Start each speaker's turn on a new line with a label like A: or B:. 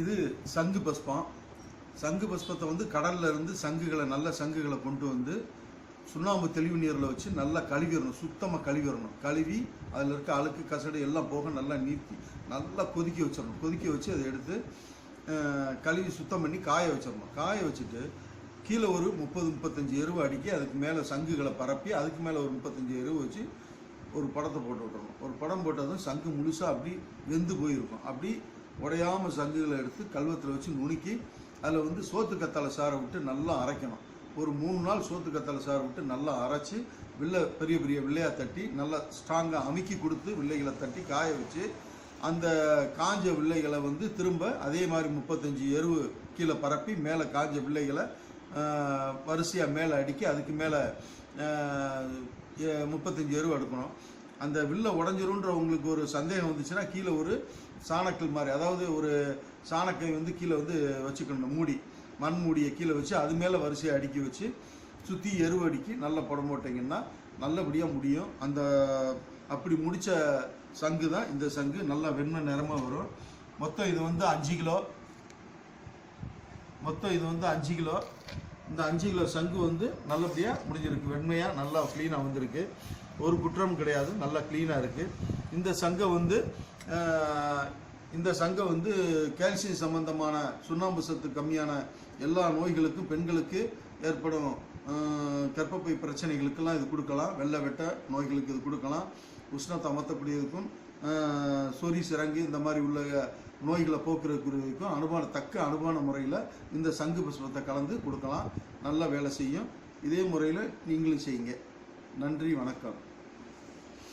A: இது சங்கு பஸ்பம். சங்கு பஸ்பத்தை வந்து கடல்ல இருந்து சங்குகளை நல்ல சங்குகளை கொண்டு வந்து சுண்ணாம்பு தெளிவு நீரில் வச்சு நல்லா கழுவிடணும். சுத்தமாக கழுவிடணும். கழுவி அதில் இருக்க அழுக்கு கசடு எல்லாம் போக நல்லா நீக்கி நல்லா கொதிக்க வச்சிடணும். கொதிக்க வச்சு அதை எடுத்து கழுவி சுத்தம் பண்ணி காய வச்சிடணும். காய வச்சுட்டு கீழே ஒரு முப்பது முப்பத்தஞ்சு எருவு அடுக்கி அதுக்கு மேலே சங்குகளை பரப்பி அதுக்கு மேலே ஒரு முப்பத்தஞ்சு எருவு வச்சு ஒரு படத்தை போட்டு விட்டுறணும். ஒரு படம் போட்டதும் சங்கு முழுசாக அப்படி வெந்து போயிருக்கும். அப்படி உடையாமல் சங்குகளை எடுத்து கல்வத்தில் வச்சு நுணுக்கி அதில் வந்து சோத்து கத்தாழை சாறை விட்டு நல்லா அரைக்கணும். ஒரு மூணு நாள் சோத்து கத்தாழை சாரை விட்டு நல்லா அரைச்சி வில்லை பெரிய பெரிய வில்லையாக தட்டி நல்லா ஸ்ட்ராங்காக அமுக்கி கொடுத்து வில்லைகளை தட்டி காய வச்சு அந்த காஞ்ச வில்லைகளை வந்து திரும்ப அதே மாதிரி முப்பத்தஞ்சு எருவு கீழே பரப்பி மேலே காஞ்ச வில்லைகளை வரிசையாக மேலே அடுக்கி அதுக்கு மேலே முப்பத்தஞ்சு எருவு அடுக்கணும். அந்த வில்லை உடஞ்சிருன்ற உங்களுக்கு ஒரு சந்தேகம் வந்துச்சுன்னா கீழே ஒரு சாணக்கல் மாதிரி அதாவது ஒரு சாணக்கை வந்து கீழே வந்து வச்சுக்கணும் மூடி மண் மூடியை கீழே வச்சு அது மேலே வரிசையை அடுக்கி வச்சு சுற்றி எருவு அடுக்கி நல்ல படம் போட்டிங்கன்னா நல்லபடியாக முடியும். அந்த அப்படி முடித்த சங்கு தான் இந்த சங்கு. நல்லா வெண்மை நிறமாக வரும். மொத்தம் இது வந்து அஞ்சு கிலோ. மொத்தம் இது வந்து அஞ்சு கிலோ. இந்த அஞ்சு கிலோ சங்கு வந்து நல்லபடியாக முடிஞ்சிருக்கு. வெண்மையாக நல்லா க்ளீனாக வந்திருக்கு. ஒரு குற்றம் கிடையாது. நல்லா க்ளீனாக இருக்குது இந்த சங்கை வந்து இந்த சங்கை வந்து கால்சியம் சம்பந்தமான சுண்ணாம்பு சத்து கம்மியான எல்லா நோய்களுக்கும் பெண்களுக்கு ஏற்படும் கற்பப்பை கர்ப்பப்பை பிரச்சனைகளுக்கெல்லாம் இது கொடுக்கலாம். வெள்ளை வெட்ட நோய்களுக்கு இது கொடுக்கலாம். உஷ்ணத்தை அமர்த்தக்கூடியதுக்கும் சொரி சிறங்கு இந்த மாதிரி உள்ள நோய்களை போக்குறதுக்கும் அனுமான தக்க அனுமான முறையில் இந்த சங்கு புஷ்பத்தை கலந்து கொடுக்கலாம். நல்லா வேலை செய்யும். இதே முறையில் நீங்களும் செய்யுங்க. நன்றி வணக்கம்.